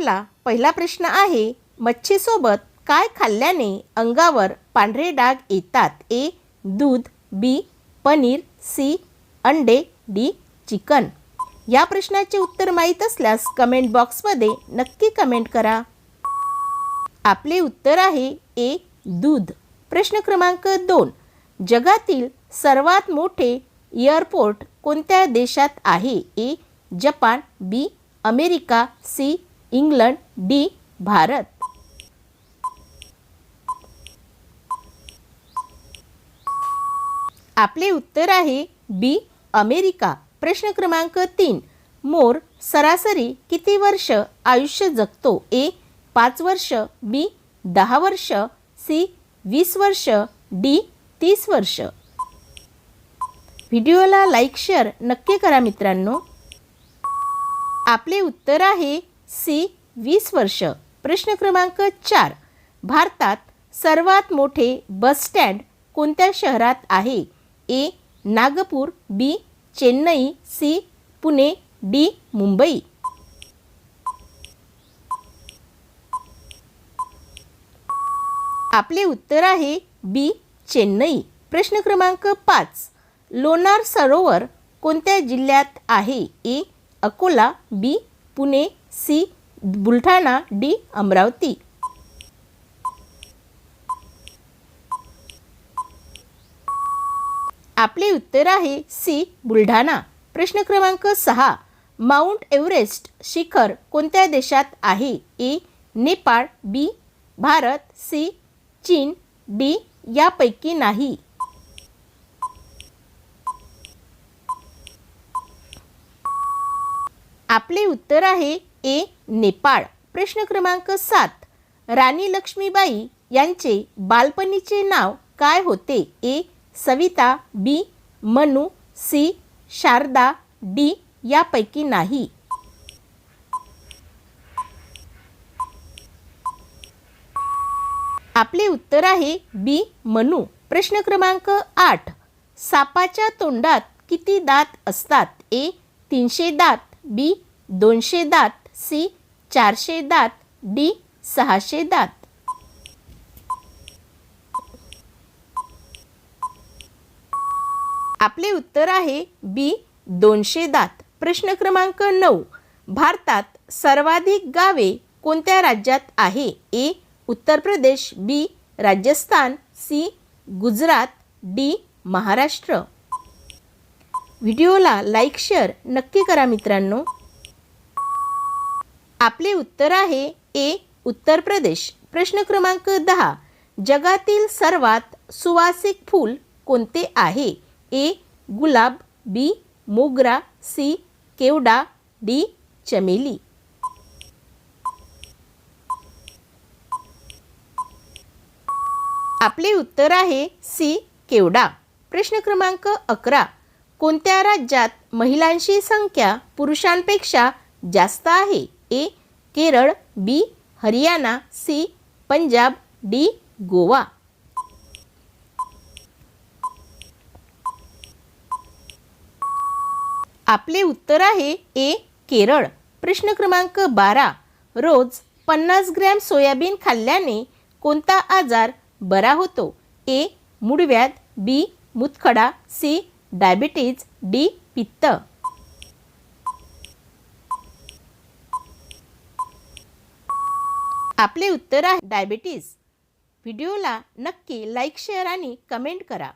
आपला पहिला प्रश्न आहे मच्छीसोबत काय खाल्ल्याने अंगावर पांढरे डाग येतात? ए दूध बी पनीर सी अंडे डी चिकन. या प्रश्नाचे उत्तर माहीत असल्यास कमेंट बॉक्समध्ये नक्की कमेंट करा. आपले उत्तर आहे ए दूध. प्रश्न क्रमांक दोन. जगातील सर्वात मोठे एअरपोर्ट कोणत्या देशात आहे? A Japan B America C England D Bharat. आपले उत्तर आहे बी अमेरिका. प्रश्न क्रमांक तीन. मोर सरासरी किती वर्ष आयुष्य जगतो? ए पाच वर्ष बी दहा वर्ष सी वीस वर्ष डी तीस वर्ष. व्हिडिओला लाईक शेअर नक्की करा मित्रांनो. आपले उत्तर आहे सी वीस वर्ष. प्रश्न क्रमांक चार. भारतात सर्वात मोठे बस स्टँड कोणत्या शहरात आहे? A Nagpur B Chennai C Pune D Mumbai. आपले उत्तर आहे बी चेन्नई. प्रश्न क्रमांक पाच. लोणार सरोवर कोणत्या जिल्ह्यात आहे? A Akola B Pune C Buldhana D Amravati. आपले उत्तर आहे सी बुलढाणा. प्रश्न क्रमांक सहा. माउंट एव्हरेस्ट शिखर कोणत्या देशात आहे? A Nepal B Bharat C चीन डी यापैकी नाही. आपले उत्तर आहे ए नेपाळ. प्रश्न क्रमांक सात. राणी लक्ष्मीबाई यांचे बालपणीचे नाव काय होते? A Savita B Manu C Sharda D यापैकी नाही. आपले उत्तर आहे बी मनू. प्रश्न क्रमांक आठ. सापाच्या तोंडात किती दात असतात? ए तीनशे दात बी दोनशे दात सी चारशे दात डी सहाशे दात. आपले उत्तर आहे बी दोनशे दात. प्रश्न क्रमांक नऊ. भारतात सर्वाधिक गावे कोणत्या राज्यात आहे? A Uttar Pradesh B Rajasthan C Gujarat D Maharashtra. व्हिडिओला लाईक शेअर नक्की करा मित्रांनो. आपले उत्तर आहे ए उत्तर प्रदेश. प्रश्न क्रमांक दहा. जगातील सर्वात सुवासिक फूल कोणते आहे? ए गुलाब बी मोगरा सी केवडा डी चमेली. आपले उत्तर आहे सी केवडा. प्रश्न क्रमांक अकरा. कोणत्या राज्यात महिलांची संख्या पुरुषांपेक्षा जास्त आहे? A Kerala B Haryana C Punjab D Goa. आपले उत्तर आहे ए केरळ. प्रश्न क्रमांक बारा. रोज पन्नास ग्रॅम सोयाबीन खाल्ल्याने कोणता आजार बरा होतो? ए मुडव्यात बी मुतखडा सी डायबिटीज डी पित्त. आपले उत्तर आहे डायबिटीज. व्हिडिओला नक्की लाईक शेअर आणि कमेंट करा.